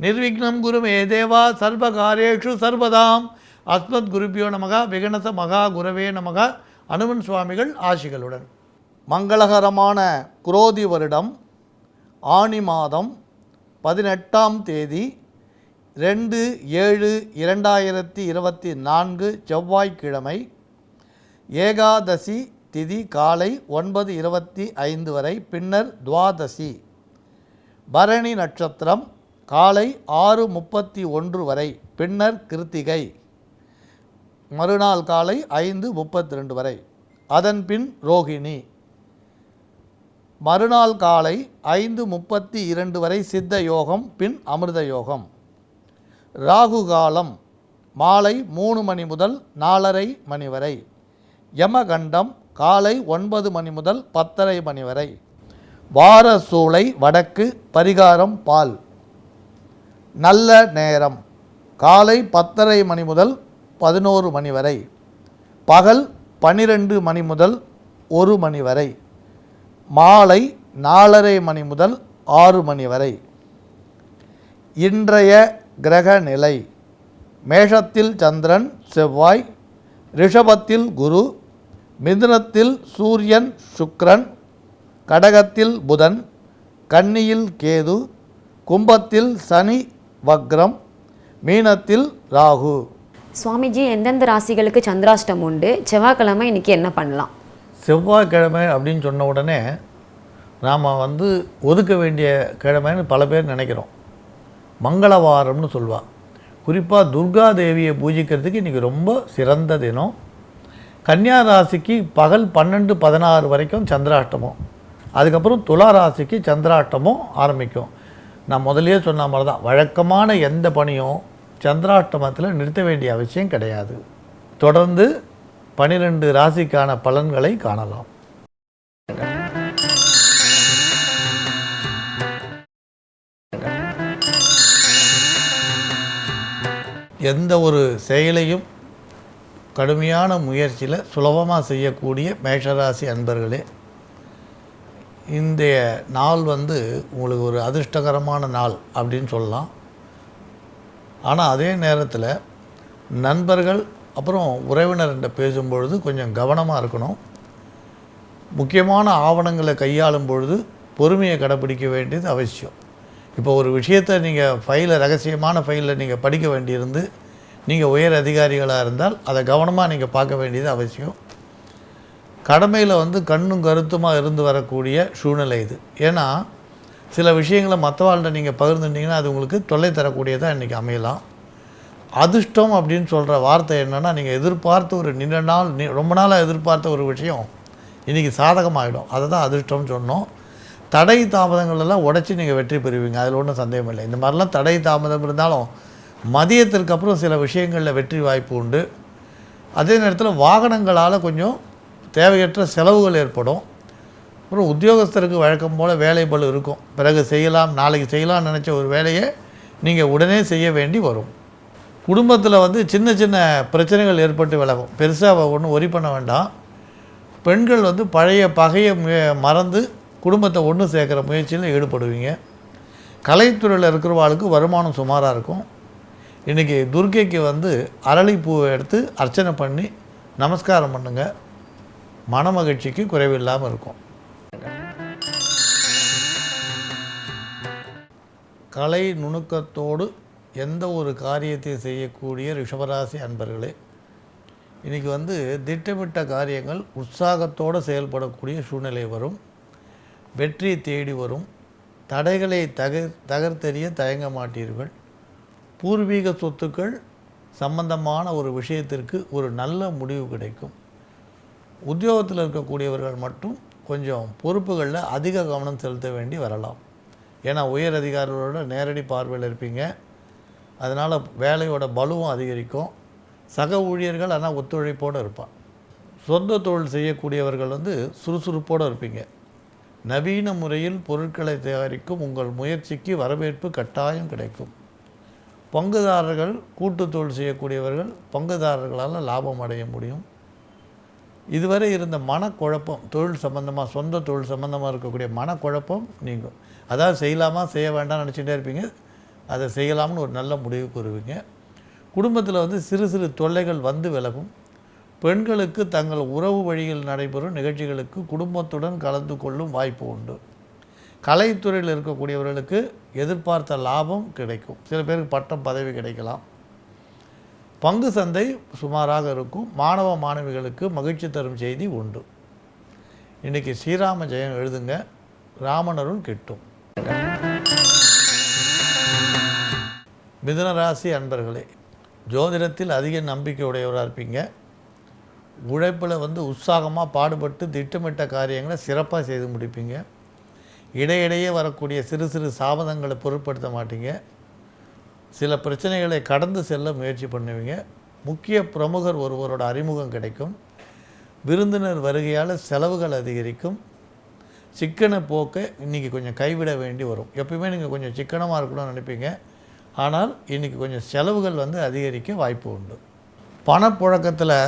நிர்விக்னம் குரு மே தேவா சர்வகாரேஷு சர்வதாம். அஸ்மத் குருபியோ நமக விகணச மகா குரவே நமக அனுமன் சுவாமிகள் ஆசிகளுடன். மங்களகரமான குரோதி வருடம் ஆனி மாதம் பதினெட்டாம் தேதி ரெண்டு ஏழு இரண்டாயிரத்தி இருபத்தி நான்கு செவ்வாய்க்கிழமை ஏகாதசி திதி காலை ஒன்பது இருபத்தி ஐந்து வரை பின்னர் துவாதசி. பரணி நட்சத்திரம் காலை ஆறு முப்பத்தி ஒன்று வரை பின்னர் கிருத்திகை. மறுநாள் காலை ஐந்து முப்பத்தி ரெண்டு வரை அதன்பின் ரோகிணி. மறுநாள் காலை ஐந்து முப்பத்தி இரண்டு வரை சித்த யோகம் பின் அமிர்த யோகம். ராகு காலம் மாலை மூணு மணி முதல் நாலரை மணி வரை யமகண்டம் காலை ஒன்பது மணி முதல் பத்தரை மணி வரை. வார சூளை வடக்கு பரிகாரம் பால். நல்ல நேரம். காலை பத்தரை மணி முதல் பதினோரு மணி வரை. பகல் பன்னிரெண்டு மணி முதல் ஒரு மணி வரை. மாலை நாலரை மணி முதல் ஆறு மணி வரை. இன்றைய கிரக நிலை. மேஷத்தில் சந்திரன் செவ்வாய் ரிஷபத்தில் குரு மிதுனத்தில் சூரியன் சுக்ரன் கடகத்தில் புதன் கன்னியில் கேது கும்பத்தில் சனி வக்ரம் மீனத்தில் ராகு. சுவாமிஜி எந்தெந்த ராசிகளுக்கு சந்திராஷ்டம் உண்டு? செவ்வாய்க்கிழமை இன்னைக்கு என்ன பண்ணலாம்? செவ்வாய்க்கிழமை அப்படின்னு சொன்ன உடனே நாம் வந்து ஒதுக்க வேண்டிய கிழமைன்னு பல பேர் நினைக்கிறோம். மங்களவாரம்னு சொல்லுவாள் குறிப்பாக துர்கா தேவியை பூஜிக்கிறதுக்கு இன்றைக்கி ரொம்ப சிறந்த தினம். கன்னியா ராசிக்கு பகல் பன்னெண்டு பதினாறு வரைக்கும் சந்திராஷ்டமம். அதுக்கப்புறம் துலா ராசிக்கு சந்திராஷ்டமம் ஆரம்பிக்கும். நான் முதலே சொன்ன மாதிரி தான் வழக்கமான எந்த பணியும் சந்திராஷ்டமத்தில் நிறுத்த வேண்டிய அவசியம் கிடையாது. தொடர்ந்து பனிரெண்டு ராசிக்கான பலன்களை காணலாம். எந்த ஒரு செயலையும் கடுமையான முயற்சியில் சுலபமாக செய்யக்கூடிய மேஷராசி அன்பர்களே இன்றைய நாள் வந்து உங்களுக்கு ஒரு அதிர்ஷ்டகரமான நாள் அப்படின்னு சொல்லலாம். ஆனால் அதே நேரத்தில் நண்பர்கள் அப்புறம் உறவினர்கிட்ட பேசும்பொழுது கொஞ்சம் கவனமாக இருக்கணும். முக்கியமான ஆவணங்களை கையாளும் பொழுது பொறுமையை கடைப்பிடிக்க வேண்டியது அவசியம். இப்போ ஒரு விஷயத்தை நீங்கள் ஃபைலை ரகசியமான ஃபைலில் நீங்கள் படிக்க வேண்டியிருந்து நீங்கள் உயர் அதிகாரிகளாக இருந்தால் அதை கவனமாக நீங்கள் பார்க்க வேண்டியது அவசியம். கடமையில் வந்து கண்ணும் கருத்துமாக இருந்து வரக்கூடிய சூழ்நிலை இது. ஏன்னா சில விஷயங்களை மற்றவாள்கிட்ட நீங்கள் பகிர்ந்துட்டீங்கன்னா அது உங்களுக்கு தொல்லை தரக்கூடியதாக இன்றைக்கி அமையலாம். அதிர்ஷ்டம் அப்படின்னு சொல்கிற வார்த்தை என்னென்னா நீங்கள் எதிர்பார்த்த ஒரு நீண்ட நாள் நீ ரொம்ப நாளாக எதிர்பார்த்த ஒரு விஷயம் இன்றைக்கி சாதகமாகிடும் அதை தான் அதிர்ஷ்டம்னு சொன்னோம். தடை தாமதங்கள் எல்லாம் உடச்சி நீங்கள் வெற்றி பெறுவீங்க. அதில் ஒன்றும் சந்தேகம் இல்லை. இந்த மாதிரிலாம் தடை தாமதம் இருந்தாலும் மதியத்திற்கு அப்புறம் சில விஷயங்களில் வெற்றி வாய்ப்பு உண்டு. அதே நேரத்தில் வாகனங்களால் கொஞ்சம் தேவையற்ற செலவுகள் ஏற்படும். அப்புறம் உத்தியோகஸ்தருக்கு வழக்கம் போல் வேலை பளு இருக்கும். பிறகு செய்யலாம் நாளைக்கு செய்யலாம்னு நினச்ச ஒரு வேலையை நீங்கள் உடனே செய்ய வேண்டி வரும். குடும்பத்தில் வந்து சின்ன சின்ன பிரச்சனைகள் ஏற்பட்டு விலகும். பெருசாக ஒன்றும் ஒரி பண்ண வேண்டாம். பெண்கள் வந்து பழைய பகையை மறந்து குடும்பத்தை ஒன்று சேர்க்குற முயற்சியில் ஈடுபடுவீங்க. கலைத்துறையில் இருக்கிறவாளுக்கு வருமானம் சுமாராக இருக்கும். இன்றைக்கி துர்க்கைக்கு வந்து அரளிப்பூவை எடுத்து அர்ச்சனை பண்ணி நமஸ்காரம் பண்ணுங்கள் மனமகிழ்ச்சிக்கு குறைவில்லாமல் இருக்கும். கலை நுணுக்கத்தோடு எந்த ஒரு காரியத்தை செய்யக்கூடிய ரிஷபராசி அன்பர்களே இன்றைக்கி வந்து திட்டமிட்ட காரியங்கள் உற்சாகத்தோடு செயல்படக்கூடிய சூழ்நிலை வரும். வெற்றி தேடி வரும். தடைகளை தகர் தகர்த்தெறிய தயங்க மாட்டீர்கள். பூர்வீக சொத்துக்கள் சம்பந்தமான ஒரு விஷயத்திற்கு ஒரு நல்ல முடிவு கிடைக்கும். உத்தியோகத்தில் இருக்கக்கூடியவர்கள் மட்டும் கொஞ்சம் பொறுப்புகளில் அதிக கவனம் செலுத்த வேண்டி வரலாம். ஏன்னா உயர் அதிகாரிகளோட நேரடி பார்வையில் இருப்பீங்க. அதனால் வேலையோட பலுவும் அதிகரிக்கும். சக ஊழியர்கள் ஆனால் ஒத்துழைப்போடு இருப்பான் சொந்த தொழில் செய்யக்கூடியவர்கள் வந்து சுறுசுறுப்போடு இருப்பீங்க. நவீன முறையில் பொருட்களை தயாரிக்கும் உங்கள் முயற்சிக்கு வரவேற்பு கட்டாயம் கிடைக்கும். பங்குதாரர்கள் கூட்டு தொழில் செய்யக்கூடியவர்கள் பங்குதாரர்களால் லாபம் அடைய முடியும். இதுவரை இருந்த மனக்குழப்பம் தொழில் சம்மந்தமாக சொந்த தொழில் சம்மந்தமாக இருக்கக்கூடிய மனக்குழப்பம் நீங்கும். அதாவது செய்யலாமா செய்ய வேண்டாம்னு நினச்சிட்டே இருப்பீங்க. அதை செய்யலாம்னு ஒரு நல்ல முடிவு கூறுவீங்க. குடும்பத்தில் வந்து சிறு சிறு தொல்லைகள் வந்து விலகும். பெண்களுக்கு தங்கள் உறவு வழியில் நடைபெறும் நிகழ்ச்சிகளுக்கு குடும்பத்துடன் கலந்து கொள்ளும் வாய்ப்பு உண்டு. கலைத்துறையில் இருக்கக்கூடியவர்களுக்கு எதிர்பார்த்த லாபம் கிடைக்கும். சில பேருக்கு பட்டம் பதவி கிடைக்கலாம். பங்கு சந்தை சுமாராக இருக்கும். மாணவ மாணவிகளுக்கு மகிழ்ச்சி தரும் செய்தி உண்டு. இன்றைக்கி ஸ்ரீராம ஜெயம் எழுதுங்க. ராமனருள் கிட்டும். மிதுனராசி அன்பர்களே ஜோதிடத்தில் அதிக நம்பிக்கை உடையவராக இருப்பீங்க. உழைப்பில் வந்து உற்சாகமாக பாடுபட்டு திட்டமிட்ட காரியங்களை சிறப்பாக செய்து முடிப்பீங்க. இடையிடையே வரக்கூடிய சிறு சிறு சாபதங்களை பொருட்படுத்த மாட்டீங்க. சில பிரச்சனைகளை கடந்து செல்ல முயற்சி பண்ணுவீங்க. முக்கிய பிரமுகர் ஒருவரோட அறிமுகம் கிடைக்கும். விருந்தினர் வருகையால் செலவுகள் அதிகரிக்கும். சிக்கன போக்கை இன்றைக்கி கொஞ்சம் கைவிட வேண்டி வரும். எப்பயுமே நீங்கள் கொஞ்சம் சிக்கனமாக இருக்கணும்னு நினைப்பீங்க. ஆனால் இன்றைக்கி கொஞ்சம் செலவுகள் வந்து அதிகரிக்க வாய்ப்பு உண்டு. பணப்புழக்கத்தில்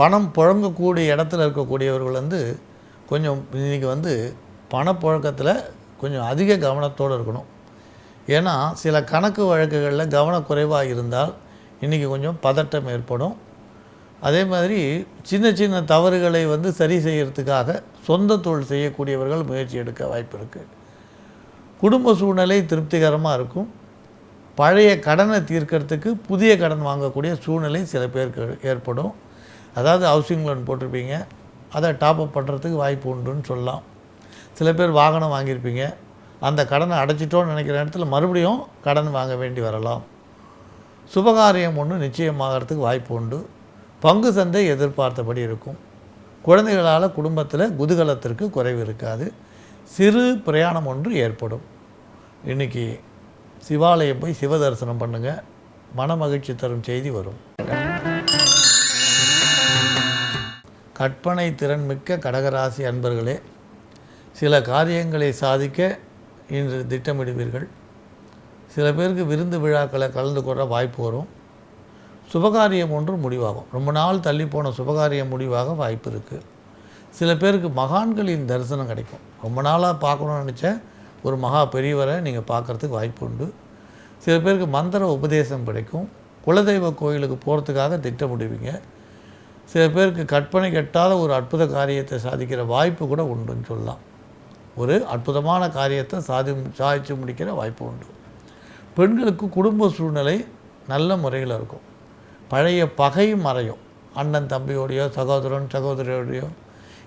பணம் புழங்கக்கூடிய இடத்துல இருக்கக்கூடியவர்கள் வந்து கொஞ்சம் இன்றைக்கி வந்து பணப்புழக்கத்தில் கொஞ்சம் அதிக கவனத்தோடு இருக்கணும். ஏன்னா சில கணக்கு வழக்குகளில் கவனக்குறைவாக இருந்தால் இன்றைக்கி கொஞ்சம் பதட்டம் ஏற்படும். அதே மாதிரி சின்ன சின்ன தவறுகளை வந்து சரி செய்கிறதுக்காக சொந்த தொழில் செய்யக்கூடியவர்கள் முயற்சி எடுக்க வாய்ப்பு இருக்குது குடும்ப சூழ்நிலை திருப்திகரமாக இருக்கும். பழைய கடனை தீர்க்கறதுக்கு புதிய கடன் வாங்கக்கூடிய சூழ்நிலை சில பேருக்கு ஏற்படும். அதாவது ஹவுசிங் லோன் போட்டிருப்பீங்க. அதை டாப் அப் பண்ணுறதுக்கு வாய்ப்பு உண்டுன்னு சொல்லலாம். சில பேர் வாகனம் வாங்கியிருப்பீங்க. அந்த கடனை அடைச்சிட்டோன்னு நினைக்கிற இடத்துல மறுபடியும் கடன் வாங்க வேண்டி வரலாம். சுபகாரியம் ஒன்று நிச்சயமாகறதுக்கு வாய்ப்பு உண்டு. பங்கு சந்தை எதிர்பார்த்தபடி இருக்கும். குழந்தைகளால் குடும்பத்தில் குதூகலத்திற்கு குறைவு இருக்காது. சிறு பிரயாணம் ஒன்று ஏற்படும். இன்றைக்கி சிவாலயம் போய் சிவ தரிசனம் பண்ணுங்கள் மன மகிழ்ச்சி தரும் செய்தி வரும். கற்பனை திறன் மிக்க கடகராசி அன்பர்களே சில காரியங்களை சாதிக்க இன்று திட்டமிடுவீர்கள். சில பேருக்கு விருந்து விழாக்களை கலந்து கொள்ள வாய்ப்பு வரும். சுபகாரியம் ஒன்று முடிவாகும். ரொம்ப நாள் தள்ளி போன சுபகாரியம் முடிவாக வாய்ப்பு இருக்குது சில பேருக்கு மகான்களின் தரிசனம் கிடைக்கும். ரொம்ப நாளாக பார்க்கணும்னு நினச்ச ஒரு மகா பெரியவரை நீங்கள் பார்க்குறதுக்கு வாய்ப்பு உண்டு. சில பேருக்கு மந்திர உபதேசம் கிடைக்கும். குலதெய்வ கோயிலுக்கு போகிறதுக்காக திட்டமிடுவீங்க. சில பேருக்கு கற்பனை கெட்டாத ஒரு அற்புத காரியத்தை சாதிக்கிற வாய்ப்பு கூட உண்டுன்னு சொல்லலாம். ஒரு அற்புதமான காரியத்தை சாதி சாதித்து முடிக்கிற வாய்ப்பு உண்டு. பெண்களுக்கு குடும்ப சூழ்நிலை நல்ல முறையில் இருக்கும். பழைய பகை மறையும். அண்ணன் தம்பியோடையோ சகோதரன் சகோதரியோடையோ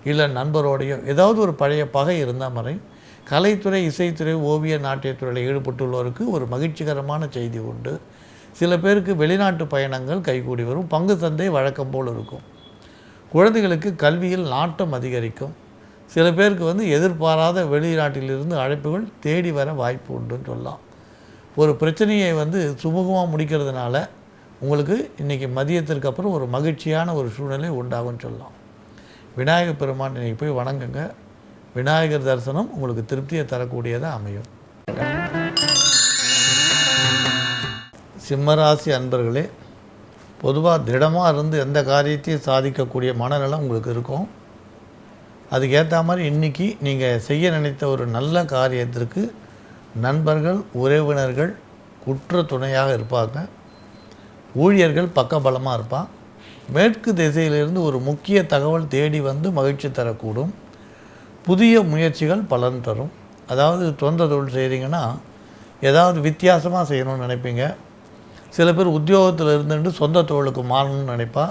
இல்லை நண்பரோடையோ ஏதாவது ஒரு பழைய பகை இருந்தால் மறையும் கலைத்துறை இசைத்துறை ஓவிய நாட்டியத்துறையில் ஈடுபட்டுள்ளவருக்கு ஒரு மகிழ்ச்சிகரமான செய்தி உண்டு. சில பேருக்கு வெளிநாட்டு பயணங்கள் கைகூடி வரும். பங்கு சந்தை வழக்கம் போல் இருக்கும். குழந்தைகளுக்கு கல்வியில் நாட்டம் அதிகரிக்கும். சில பேருக்கு வந்து எதிர்பாராத வெளிநாட்டிலிருந்து அழைப்புகள் தேடி வர வாய்ப்பு உண்டுன்னு சொல்லலாம். ஒரு பிரச்சனையை வந்து சுமூகமாக முடிக்கிறதுனால உங்களுக்கு இன்றைக்கி மதியத்திற்கு அப்புறம் ஒரு மகிழ்ச்சியான ஒரு சூழ்நிலை உண்டாகும்னு சொல்லலாம். விநாயகர் பெருமான் இன்றைக்கி போய் வணங்குங்க. விநாயகர் தரிசனம் உங்களுக்கு திருப்தியை தரக்கூடியதாக அமையும். சிம்மராசி அன்பர்களே பொதுவாக திடமாக இருந்து எந்த காரியத்தையும் சாதிக்கக்கூடிய மனநலம் உங்களுக்கு இருக்கும். அதுக்கேற்ற மாதிரி இன்றைக்கி நீங்கள் செய்ய நினைத்த ஒரு நல்ல காரியத்திற்கு நண்பர்கள் உறவினர்கள் குற்ற துணையாக இருப்பாங்க. ஊழியர்கள் பக்கபலமாக இருப்பான். மேற்கு திசையிலிருந்து ஒரு முக்கிய தகவல் தேடி வந்து மகிழ்ச்சி தரக்கூடும். புதிய முயற்சிகள் பலன் தரும். அதாவது சொந்த தொழில் செய்கிறீங்கன்னா ஏதாவது வித்தியாசமாக செய்யணும்னு நினைப்பீங்க. சில பேர் உத்தியோகத்தில் இருந்துட்டு சொந்த தொழிலுக்கு மாறணும்னு நினைப்பா.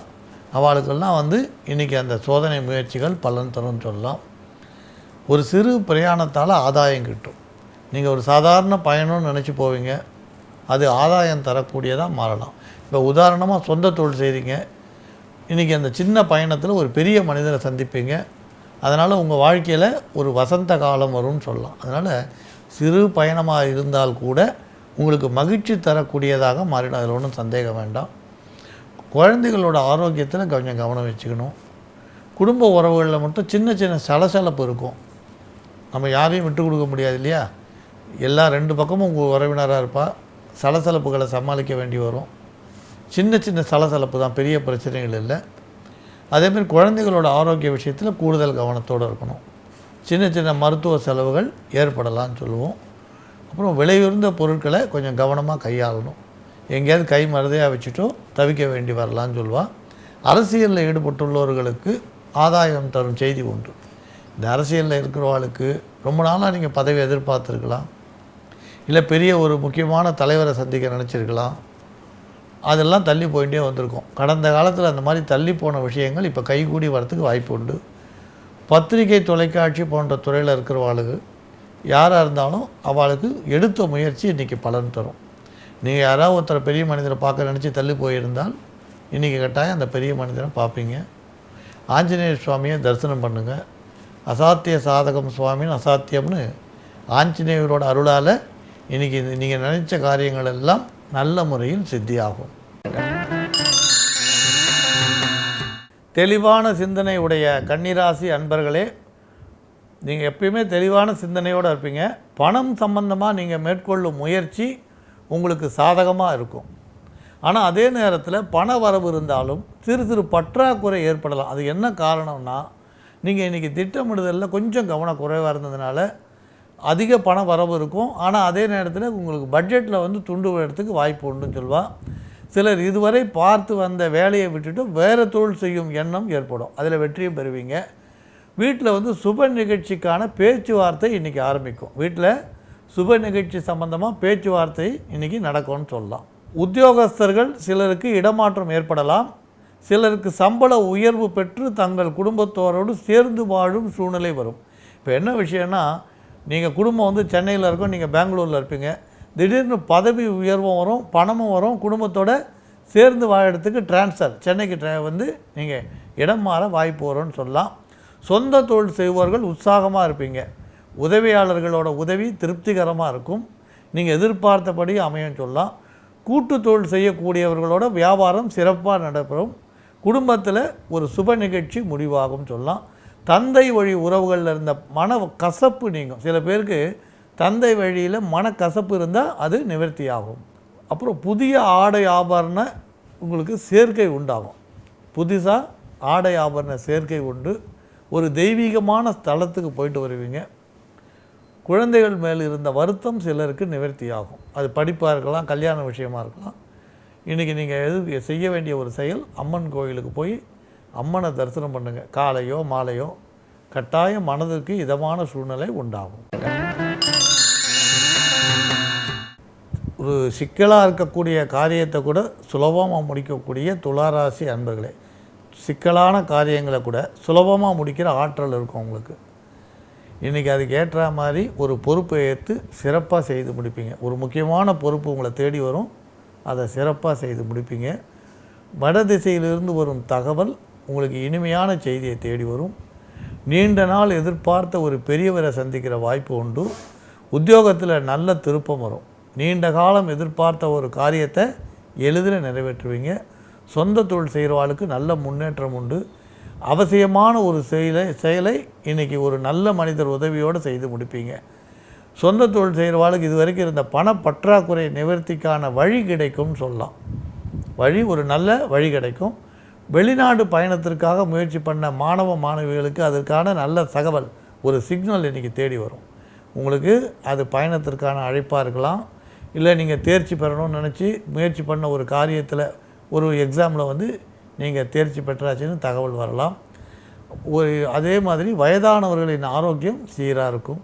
அவளுக்கெல்லாம் வந்து இன்றைக்கி அந்த சோதனை முயற்சிகள் பலன் தரும்னு சொல்லலாம். ஒரு சிறு பிரயாணத்தால் ஆதாயம் கிட்டும். நீங்கள் ஒரு சாதாரண பயணம்னு நினச்சி போவீங்க. அது ஆதாயம் தரக்கூடியதாக மாறலாம். இப்போ உதாரணமாக சொந்த தொழில் செய்கிறீங்க இன்றைக்கி அந்த சின்ன பயணத்தில் ஒரு பெரிய மனிதரை சந்திப்பீங்க. அதனால் உங்கள் வாழ்க்கையில் ஒரு வசந்த காலம் வரும்னு சொல்லலாம். அதனால் சிறு பயணமாக இருந்தால் கூட உங்களுக்கு மகிழ்ச்சி தரக்கூடியதாக மாறிடும். அதில் ஒன்றும் சந்தேகம் வேண்டாம். குழந்தைகளோட ஆரோக்கியத்தில் கொஞ்சம் கவனம் வச்சுக்கணும். குடும்ப உறவுகளில் மட்டும் சின்ன சின்ன சலசலப்பு இருக்கும். நம்ம யாரையும் விட்டு கொடுக்க முடியாது இல்லையா? எல்லா ரெண்டு பக்கமும் உங்கள் உறவினராக இருப்பா. சலசலப்புகளை சமாளிக்க வேண்டி வரும். சின்ன சின்ன சலசலப்பு தான் பெரிய பிரச்சனைகள் இல்லை. அதேமாதிரி குழந்தைகளோட ஆரோக்கிய விஷயத்தில் கூடுதல் கவனத்தோடு இருக்கணும். சின்ன சின்ன மருத்துவ செலவுகள் ஏற்படலாம்னு சொல்லுவோம். அப்புறம் விலையுயர்ந்த பொருட்களை கொஞ்சம் கவனமாக கையாளணும். எங்கேயாவது கை மருதையாக வச்சுட்டோ தவிக்க வேண்டி வரலான்னு சொல்லுவான் அரசியலில் ஈடுபட்டுள்ளவர்களுக்கு ஆதாயம் தரும் செய்தி உண்டு. இந்த அரசியலில் இருக்கிறவர்களுக்கு ரொம்ப நாளாக நீங்கள் பதவி எதிர்பார்த்துருக்கலாம். இல்லை பெரிய ஒரு முக்கியமான தலைவரை சந்திக்க நினச்சிருக்கலாம். அதெல்லாம் தள்ளி போயிட்டே வந்திருக்கும். கடந்த காலத்தில் அந்த மாதிரி தள்ளி போன விஷயங்கள் இப்போ கைகூடி வரத்துக்கு வாய்ப்பு உண்டு. பத்திரிகை தொலைக்காட்சி போன்ற துறையில் இருக்கிறவாளுக்கு யாராக இருந்தாலும் அவளுக்கு எடுத்த முயற்சி இன்றைக்கி பலன் தரும். நீங்கள் யாராவது ஒருத்தர் பெரிய மனிதரை பார்க்க நினச்சி தள்ளி போயிருந்தால் இன்றைக்கி கட்டாயம் அந்த பெரிய மனிதரை பார்ப்பீங்க. ஆஞ்சநேயர் சுவாமியை தரிசனம் பண்ணுங்கள் அசாத்திய சாதகம் சுவாமின்னு அசாத்தியம்னு ஆஞ்சநேயரோட அருளால் இன்றைக்கி நீங்கள் நினச்ச காரியங்கள் எல்லாம் நல்ல முறையில் சித்தியாகும். தெளிவான சிந்தனை உடைய கன்னிராசி அன்பர்களே நீங்கள் எப்பயுமே தெளிவான சிந்தனையோடு இருப்பீங்க. பணம் சம்பந்தமாக நீங்கள் மேற்கொள்ளும் முயற்சி உங்களுக்கு சாதகமாக இருக்கும். ஆனால் அதே நேரத்தில் பண வரவு இருந்தாலும் சிறு சிறு பற்றாக்குறை ஏற்படலாம். அது என்ன காரணம்னா நீங்கள் இன்றைக்கி திட்டமிடுதலில் கொஞ்சம் கவனக்குறைவாக இருந்ததுனால அதிக பண வரவு இருக்கும். ஆனால் அதே நேரத்தில் உங்களுக்கு பட்ஜெட்டில் வந்து துண்டு விடுறதுக்கு வாய்ப்பு உண்டுன்னு சொல்லுவா சிலர் இதுவரை பார்த்து வந்த வேலையை விட்டுட்டு வேறு தொழில் செய்யும் எண்ணம் ஏற்படும். அதில் வெற்றியும் பெறுவீங்க. வீட்டில் வந்து சுப நிகழ்ச்சிக்கான பேச்சுவார்த்தை இன்றைக்கி ஆரம்பிக்கும். வீட்டில் சுப நிகழ்ச்சி சம்பந்தமாக பேச்சுவார்த்தை இன்றைக்கி நடக்கும்னு சொல்லலாம். உத்தியோகஸ்தர்கள் சிலருக்கு இடமாற்றம் ஏற்படலாம். சிலருக்கு சம்பள உயர்வு பெற்று தங்கள் குடும்பத்தோரோடு சேர்ந்து வாழும் சூழ்நிலை வரும். இப்போ என்ன விஷயம்னா நீங்கள் குடும்பம் வந்து சென்னையில் இருக்கும் நீங்கள் பெங்களூரில் இருப்பீங்க. திடீர்னு பதவி உயர்வும் வரும் பணமும் வரும் குடும்பத்தோட சேர்ந்து வாழறதுக்கு ட்ரான்ஸ்ஃபர் சென்னைக்கு ட்ரா வந்து நீங்கள் இடம் மாற வாய்ப்பு வரும்னு சொல்லலாம். சொந்த தொழில் செய்பவர்கள் உற்சாகமாக இருப்பீங்க. உதவியாளர்களோட உதவி திருப்திகரமாக இருக்கும். நீங்கள் எதிர்பார்த்தபடி அமையும் சொல்லலாம். கூட்டு தொழில் செய்யக்கூடியவர்களோட வியாபாரம் சிறப்பாக நடைபெறும். குடும்பத்தில் ஒரு சுப நிகழ்ச்சி முடிவாகும் சொல்லலாம். தந்தை வழி உறவுகளில் இருந்த மன கசப்பு நீங்கும். சில பேருக்கு தந்தை வழியில் மனக்கசப்பு இருந்தால் அது நிவர்த்தியாகும் அப்புறம் புதிய ஆடை ஆபரண உங்களுக்கு சேர்க்கை உண்டாகும். புதுசாக ஆடை ஆபரண சேர்க்கை உண்டு. ஒரு தெய்வீகமான ஸ்தலத்துக்கு போயிட்டு வருவீங்க. குழந்தைகள் மேல் இருந்த வருத்தம் சிலருக்கு நிவர்த்தியாகும். அது படிப்பாக இருக்கலாம் கல்யாண விஷயமா இருக்கலாம். இன்றைக்கி நீங்கள் எது செய்ய வேண்டிய ஒரு செயல் அம்மன் கோயிலுக்கு போய் அம்மனை தரிசனம் பண்ணுங்கள் காலையோ மாலையோ கட்டாயம் மனதிற்கு இதமான சூழ்நிலை உண்டாகும். ஒரு சிக்கலாக இருக்கக்கூடிய காரியத்தை கூட சுலபமாக முடிக்கக்கூடிய துளாராசி அன்பர்களே சிக்கலான காரியங்களை கூட சுலபமாக முடிக்கிற ஆற்றல் இருக்கும் உங்களுக்கு. இன்றைக்கி அதுக்கு ஏற்ற மாதிரி ஒரு பொறுப்பை ஏற்று சிறப்பாக செய்து முடிப்பீங்க. ஒரு முக்கியமான பொறுப்பு உங்களை தேடி வரும். அதை சிறப்பாக செய்து முடிப்பீங்க. வட திசையிலிருந்து வரும் தகவல் உங்களுக்கு இனிமையான செய்தியை தேடி வரும். நீண்ட நாள் எதிர்பார்த்த ஒரு பெரியவரை சந்திக்கிற வாய்ப்பு உண்டு. உத்தியோகத்தில் நல்ல திருப்பம் வரும். நீண்ட காலம் எதிர்பார்த்த ஒரு காரியத்தை எளிதில் நிறைவேற்றுவீங்க. சொந்த தொழில் செய்கிறவாளுக்கு நல்ல முன்னேற்றம் உண்டு. அவசியமான ஒரு செயலை செயலை இன்றைக்கி ஒரு நல்ல மனிதர் உதவியோடு செய்து முடிப்பீங்க. சொந்த தொழில் செய்கிறவாளுக்கு இது வரைக்கும் இருந்த பண பற்றாக்குறை நிவர்த்திக்கான வழி கிடைக்கும்னு சொல்லலாம். வழி ஒரு நல்ல வழி கிடைக்கும். வெளிநாடு பயணத்திற்காக முயற்சி பண்ண மாணவ மாணவிகளுக்கு அதற்கான நல்ல தகவல் ஒரு சிக்னல் இன்றைக்கி தேடி வரும். உங்களுக்கு அது பயணத்திற்கான அழைப்பாக இருக்கலாம். இல்லை நீங்கள் தேர்ச்சி பெறணும்னு நினச்சி முயற்சி பண்ண ஒரு காரியத்தில் ஒரு எக்ஸாமில் வந்து நீங்கள் தேர்ச்சி பெற்றாச்சுன்னு தகவல் வரலாம். ஒரு அதே மாதிரி வயதானவர்களின் ஆரோக்கியம் சீராக இருக்கும்.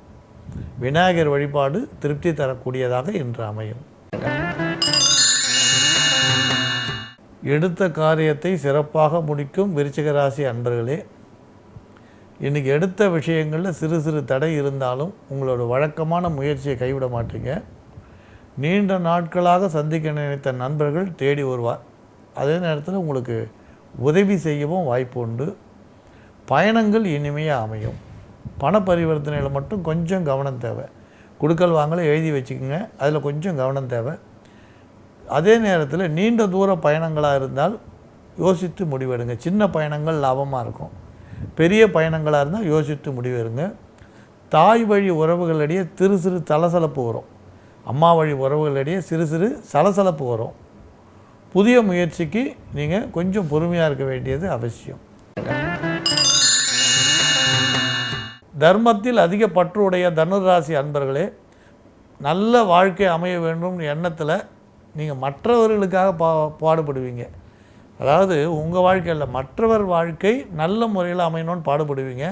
விநாயகர் வழிபாடு திருப்தி தரக்கூடியதாக இன்று அமையும். எடுத்த காரியத்தை சிறப்பாக முடிக்கும் விருச்சிக ராசி அன்பர்களே இன்றைக்கி எடுத்த விஷயங்களில் சிறு சிறு தடை இருந்தாலும் உங்களோட வழக்கமான முயற்சியை கைவிட மாட்டீங்க. நீண்ட நாட்களாக சந்திக்க நினைத்த நண்பர்கள் தேடி வருவார். அதே நேரத்தில் உங்களுக்கு உதவி செய்யவும் வாய்ப்பு உண்டு பயணங்கள் இனிமையாக அமையும். பண பரிவர்த்தனையில் மட்டும் கொஞ்சம் கவனம் தேவை. கொடுக்கல் வாங்கலை எழுதி வச்சுக்கோங்க. அதில் கொஞ்சம் கவனம் தேவை. அதே நேரத்தில் நீண்ட தூர பயணங்களாக இருந்தால் யோசித்து முடிவெடுங்க. சின்ன பயணங்கள் லாபமாக இருக்கும். பெரிய பயணங்களாக இருந்தால் யோசித்து முடிவெடுங்க. தாய் வழி உறவுகளிடையே சிறு சிறு தலசலப்பு வரும். அம்மா வழி உறவுகளிடையே சிறு சிறு சலசலப்பு வரும். புதிய முயற்சிக்கு நீங்கள் கொஞ்சம் பொறுமையாக இருக்க வேண்டியது அவசியம். தர்மத்தில் அதிக பற்று உடைய தனுராசி அன்பர்களே நல்ல வாழ்க்கை அமைய வேண்டும் எண்ணத்தில் நீங்கள் மற்றவர்களுக்காக பா பாடுபடுவீங்க. அதாவது உங்கள் வாழ்க்கையில் மற்றவர் வாழ்க்கை நல்ல முறையில் அமையணும்னு பாடுபடுவீங்க.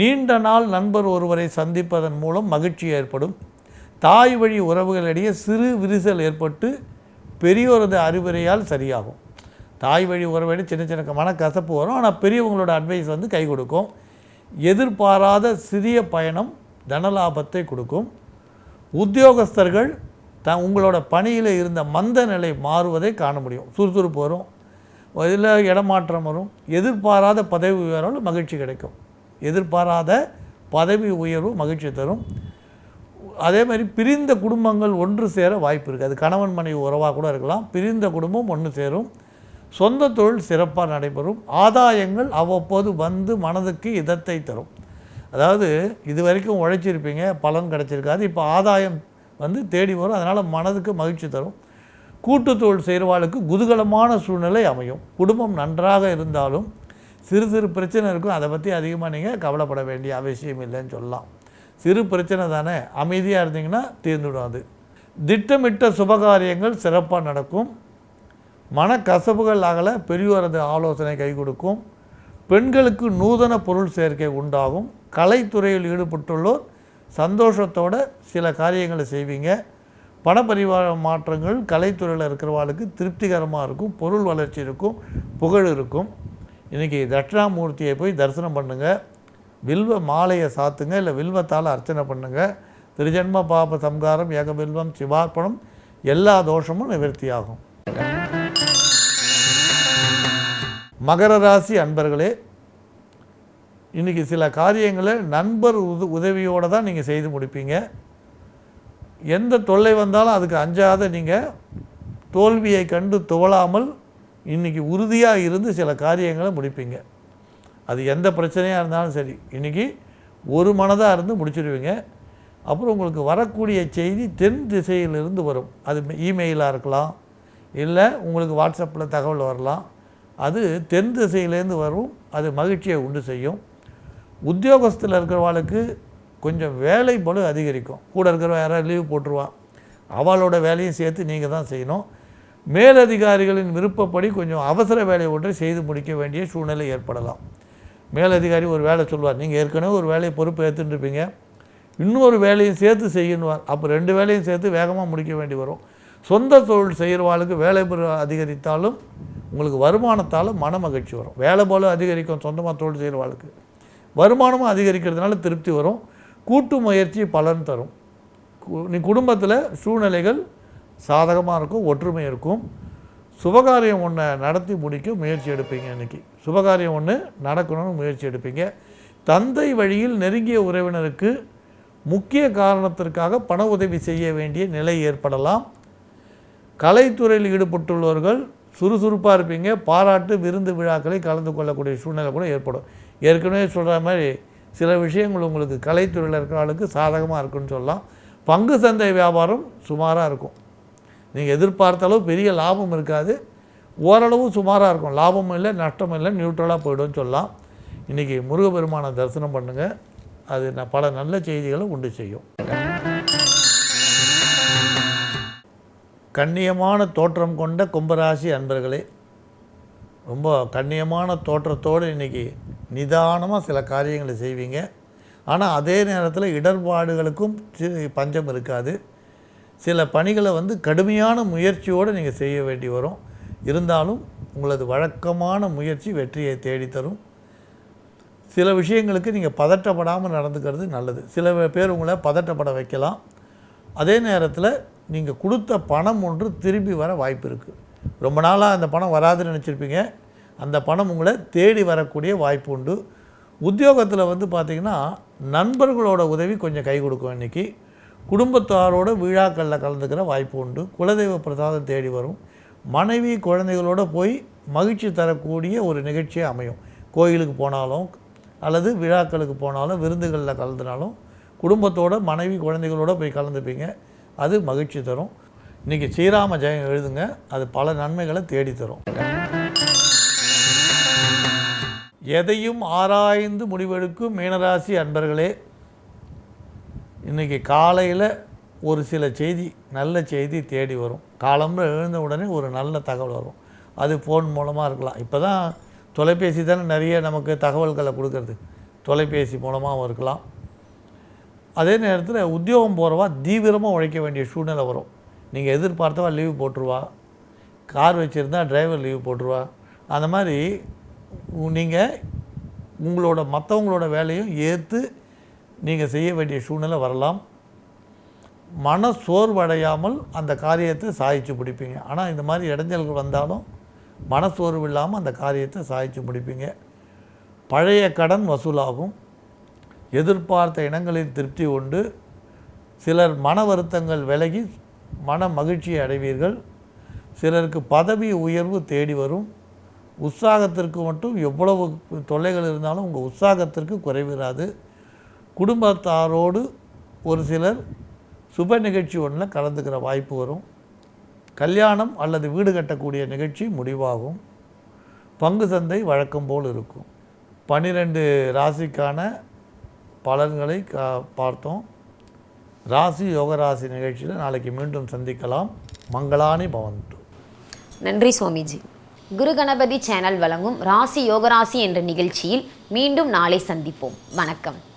நீண்ட நாள் நண்பர் ஒருவரை சந்திப்பதன் மூலம் மகிழ்ச்சி ஏற்படும். தாய் வழி உறவுகளிடையே சிறு விரிசல் ஏற்பட்டு பெரியோரது அறிவுரையால் சரியாகும். தாய் வழி உறவிட சின்ன சின்ன மனக்கசப்பு வரும். ஆனால் பெரியவங்களோட அட்வைஸ் வந்து கை கொடுக்கும். எதிர்பாராத சிறிய பயணம் தனலாபத்தை கொடுக்கும். உத்தியோகஸ்தர்கள் த உங்களோட பணியில் இருந்த மந்த நிலை மாறுவதை காண முடியும். சுறுசுறுப்பு வரும். இதில் இடமாற்றம் வரும். எதிர்பாராத பதவி உயர்வு மகிழ்ச்சி கிடைக்கும். எதிர்பாராத பதவி உயர்வு மகிழ்ச்சி தரும். அதே மாதிரி பிரிந்த குடும்பங்கள் ஒன்று சேர வாய்ப்பு இருக்குது அது கணவன் மனைவி உறவாக கூட இருக்கலாம். பிரிந்த குடும்பம் ஒன்று சேரும். சொந்த தொழில் சிறப்பாக நடைபெறும். ஆதாயங்கள் அவ்வப்போது வந்து மனதுக்கு இதத்தை தரும். அதாவது இது வரைக்கும் உழைச்சிருப்பீங்க பலன் கிடச்சிருக்காது. இப்போ ஆதாயம் வந்து தேடி வரும். அதனால் மனதுக்கு மகிழ்ச்சி தரும். கூட்டுத் தொழில் செய்கிறவாளுக்கு குதூகலமான சூழ்நிலை அமையும். குடும்பம் நன்றாக இருந்தாலும் சிறு சிறு பிரச்சனை இருக்கும். அதை பற்றி அதிகமாக நீங்கள் கவலைப்பட வேண்டிய அவசியம் இல்லைன்னு சொல்லலாம். சிறு பிரச்சனை தானே? அமைதியாக இருந்தீங்கன்னா தீர்ந்துடும் அது. திட்டமிட்ட சுபகாரியங்கள் சிறப்பாக நடக்கும். மனக்கசப்புகள் அகல பெரியோரது ஆலோசனை கை கொடுக்கும். பெண்களுக்கு நூதன பொருள் சேர்க்கை உண்டாகும். கலைத்துறையில் ஈடுபட்டுள்ளோர் சந்தோஷத்தோட சில காரியங்களை செய்வீங்க. பணப்பரிவார மாற்றங்கள் கலைத்துறையில் இருக்கிறவாளுக்கு திருப்திகரமாக இருக்கும். பொருள் வளர்ச்சி இருக்கும். புகழ் இருக்கும். இன்றைக்கி தட்சிணாமூர்த்தியை போய் தரிசனம் பண்ணுங்கள் வில்வ மாலையை சாத்துங்க இல்லை வில்வத்தால் அர்ச்சனை பண்ணுங்கள் திருஜன்ம பாப சம்காரம் ஏகபில்வம் சிவார்ப்பணம் எல்லா தோஷமும் நிவர்த்தியாகும். மகர ராசி அன்பர்களே இன்றைக்கி சில காரியங்களை நண்பர் உத உதவியோடு தான் நீங்கள் செய்து முடிப்பீங்க. எந்த தொல்லை வந்தாலும் அதுக்கு அஞ்சாத நீங்கள் தோல்வியை கண்டு துவளாமல் இன்றைக்கி உறுதியாக இருந்து சில காரியங்களை முடிப்பீங்க. அது எந்த பிரச்சனையாக இருந்தாலும் சரி இன்றைக்கி ஒரு மனதாக இருந்து முடிச்சிடுவீங்க. அப்புறம் உங்களுக்கு வரக்கூடிய செய்தி தென் திசையிலிருந்து வரும். அது இமெயிலாக இருக்கலாம் இல்லை உங்களுக்கு வாட்ஸ்அப்பில் தகவல் வரலாம். அது தென் திசையிலேருந்து வரும். அது மகிழ்ச்சியை உண்டு செய்யும். உத்தியோகஸ்தில் இருக்கிறவாளுக்கு கொஞ்சம் வேலை பளு அதிகரிக்கும். கூட இருக்கிறவ யாராவது லீவ் போட்டுருவா. அவளோட வேலையும் சேர்த்து நீங்கள் தான் செய்யணும். மேலதிகாரிகளின் விருப்பப்படி கொஞ்சம் அவசர வேலை ஒன்றை செய்து முடிக்க வேண்டிய சூழ்நிலை ஏற்படலாம். மேலதிகாரி ஒரு வேலை சொல்லுவார் நீங்கள் ஏற்கனவே ஒரு வேலையை பொறுப்பு ஏற்றுட்டுருப்பீங்க இன்னொரு வேலையும் சேர்த்து செய்யணுவார். அப்போ ரெண்டு வேலையும் சேர்த்து வேகமாக முடிக்க வேண்டி வரும். சொந்த தொழில் செய்கிறவாளுக்கு வேலை பெரு அதிகரித்தாலும் உங்களுக்கு வருமானத்தால் மன மகிழ்ச்சி வரும். வேலை போல அதிகரிக்கும் சொந்தமாக தொழில் செய்கிறவாளுக்கு வருமானமும் அதிகரிக்கிறதுனால திருப்தி வரும். கூட்டு முயற்சி பலன் தரும். கு- நீ குடும்பத்தில் சூழ்நிலைகள் சாதகமாக இருக்கும் ஒற்றுமை இருக்கும். சுபகாரியம் ஒன்றை நடத்தி முடிக்க முயற்சி எடுப்பீங்க இன்னைக்கு. சுபகாரியம் ஒன்று நடக்கணும்னு முயற்சி எடுப்பீங்க. தந்தை வழியில் நெருங்கிய உறவினருக்கு முக்கிய காரணத்திற்காக பண உதவி செய்ய வேண்டிய நிலை ஏற்படலாம். கலைத்துறையில் ஈடுபட்டுள்ளவர்கள் சுறுசுறுப்பாக இருப்பீங்க. பாராட்டு விருந்து விழாக்களை கலந்து கொள்ளக்கூடிய சூழ்நிலை கூட ஏற்படும். ஏற்கனவே சொல்கிற மாதிரி சில விஷயங்கள் உங்களுக்கு கலைத்துறையில் இருக்கிறவங்களுக்கு சாதகமாக இருக்குன்னு சொல்லலாம். பங்கு சந்தை வியாபாரம் சுமாராக இருக்கும். நீங்கள் எதிர்பார்த்த அளவு பெரிய லாபம் இருக்காது. ஓரளவு சுமாராக இருக்கும். லாபமும் இல்லை நஷ்டமும் இல்லை நியூட்ரலாக போய்டும்னு சொல்லலாம். இன்றைக்கி முருகப்பெருமானை தரிசனம் பண்ணுங்கள் அது நான் பல நல்ல செய்திகளை உண்டு செய்யும். கண்ணியமான தோற்றம் கொண்ட கும்பராசி அன்பர்களே ரொம்ப கண்ணியமான தோற்றத்தோடு இன்றைக்கி நிதானமாக சில காரியங்களை செய்வீங்க. ஆனால் அதே நேரத்தில் இடர்பாடுகளுக்கும் சி- பஞ்சம் இருக்காது. சில பணிகளை வந்து கடுமையான முயற்சியோடு நீங்கள் செய்ய வேண்டி வரும். இருந்தாலும் உங்களது வழக்கமான முயற்சி வெற்றியை தேடித்தரும். சில விஷயங்களுக்கு நீங்கள் பதட்டப்படாமல் நடந்துக்கிறது நல்லது. சில பேர் உங்களை பதட்டப்பட வைக்கலாம். அதே நேரத்தில் நீங்கள் கொடுத்த பணம் ஒன்று திரும்பி வர வாய்ப்பு இருக்குது ரொம்ப நாளாக அந்த பணம் வராதுன்னு நினச்சிருப்பீங்க. அந்த பணம் உங்களை தேடி வரக்கூடிய வாய்ப்பு உண்டு. உத்தியோகத்தில் வந்து பார்த்திங்கன்னா நண்பர்களோட உதவி கொஞ்சம் கை கொடுக்கும் இன்றைக்கி குடும்பத்தாரோட விழாக்களில் கலந்துக்கிற வாய்ப்பு உண்டு. குலதெய்வ பிரசாதம் தேடி வரும். மனைவி குழந்தைகளோட போய் மகிழ்ச்சி தரக்கூடிய ஒரு நிகழ்ச்சியாக அமையும். கோயிலுக்கு போனாலும் அல்லது விழாக்களுக்கு போனாலும் விருந்துகளில் கலந்துனாலும் குடும்பத்தோட மனைவி குழந்தைகளோட போய் கலந்துப்பீங்க. அது மகிழ்ச்சி தரும். இன்றைக்கி ஸ்ரீராம ஜெயம் எழுதுங்க. அது பல நன்மைகளை தேடித்தரும். எதையும் ஆராய்ந்து முடிவெடுக்கும் மீனராசி அன்பர்களே இன்றைக்கி காலையில் ஒரு சில செய்தி நல்ல செய்தி தேடி வரும். காலம்புற எழுந்த உடனே ஒரு நல்ல தகவல் வரும். அது ஃபோன் மூலமாக இருக்கலாம். இப்போ தான் தொலைபேசி தானே நிறைய நமக்கு தகவல்களை கொடுக்கறது. தொலைபேசி மூலமாகவும் இருக்கலாம். அதே நேரத்தில் உத்தியோகம் போகிறவா தீவிரமாக உழைக்க வேண்டிய சூழ்நிலை வரும். நீங்கள் எதிர்பார்த்தவா லீவு போட்டுருவா. கார் வச்சுருந்தா டிரைவர் லீவு போட்டுருவா. அந்த மாதிரி நீங்கள் உங்களோட மற்றவங்களோட வேலையும் ஏற்று நீங்கள் செய்ய வேண்டிய சூழ்நிலை வரலாம். மன சோர்வடையாமல் அந்த காரியத்தை சாய்ச்சி பிடிப்பீங்க ஆனால் இந்த மாதிரி இடைஞ்சல்கள் வந்தாலும் மனசோர்வு இல்லாமல் அந்த காரியத்தை சாய்ச்சி முடிப்பீங்க. பழைய கடன் வசூலாகும். எதிர்பார்த்த இனங்களில் திருப்தி உண்டு. சிலர் மன வருத்தங்கள் விலகி மன மகிழ்ச்சியை அடைவீர்கள். சிலருக்கு பதவி உயர்வு தேடி வரும். உற்சாகத்திற்கு மட்டும் எவ்வளவு தொல்லைகள் இருந்தாலும் உங்கள் உற்சாகத்திற்கு குறைவிராது. குடும்பத்தாரோடு ஒரு சிலர் சுப நிகழ்ச்சி ஒன்றில் கலந்துக்கிற வாய்ப்பு வரும். கல்யாணம் அல்லது வீடு கட்டக்கூடிய நிகழ்ச்சி முடிவாகும். பங்கு சந்தை வழக்கம் போல் இருக்கும். பன்னிரெண்டு ராசிக்கான பலன்களை கா பார்த்தோம். ராசி யோகராசி நிகழ்ச்சியில் நாளைக்கு மீண்டும் சந்திக்கலாம். மங்களானி பவந்து நன்றி சுவாமிஜி. குரு கணபதி சேனல் வழங்கும் ராசி யோகராசி என்ற நிகழ்ச்சியில் மீண்டும் நாளை சந்திப்போம். வணக்கம்.